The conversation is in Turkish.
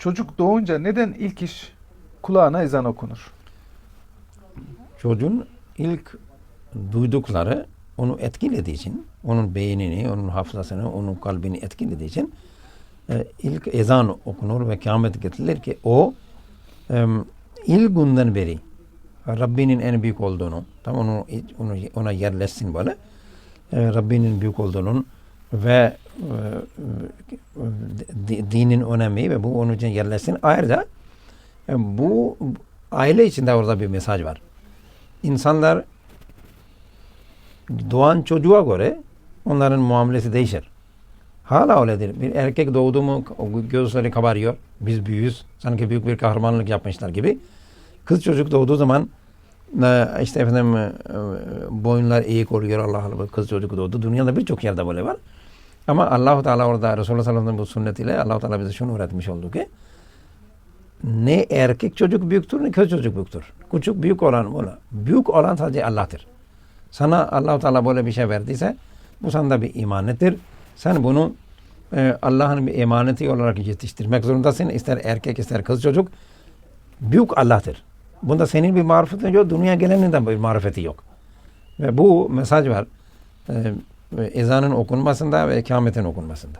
çocuk doğunca neden ilk iş kulağına ezan okunur? Çocuğun ilk duydukları onu etkilediği için, onun beynini, onun hafızasını, onun kalbini etkilediği için e, ilk ezan okunur ve kıyamet getirilir ki o e, ilk günden beri Rabbinin en büyük olduğunu, tam onu, onu ona yerleşsin böyle. E, Rabbinin büyük olduğunun ve e, dinin önemi ve bu onun için yerleşsin. Ayrıca e, bu aile içinde orada bir mesaj var. İnsanlar doğan çocuğa göre onların muamelesi değişir. Hala öyledir. Bir erkek doğdu mu gözleri kabarıyor. Biz büyüyüz. Sanki büyük bir kahramanlık yapmışlar gibi. Kız çocuk doğduğu zaman e, işte efendim e, boyunlar eğik oluyor Allah Allah. Kız çocuk doğdu. Dünyada birçok yerde böyle var. Ama Allahu Teala orada Resulullah sallallahu aleyhi ve sellem bu sünnetiyle Allahu Teala bize şunu öğretmiş oldu ki ne erkek çocuk büyüktür ne kız çocuk büyüktür. Küçük büyük olan ona. Büyük olan sadece Allah'tır. Sana Allahu Teala böyle bir şey verdiyse bu sende bir imanettir. Sen bunu e, Allah'ın bir emaneti olarak yetiştirmek zorundasın. İster erkek ister kız çocuk. Büyük Allah'tır. Bunda senin bir marifetin yok. Dünya gelenin de bir marifeti yok. Ve bu mesaj var. E, ezanın okunmasında ve ikametin okunmasında.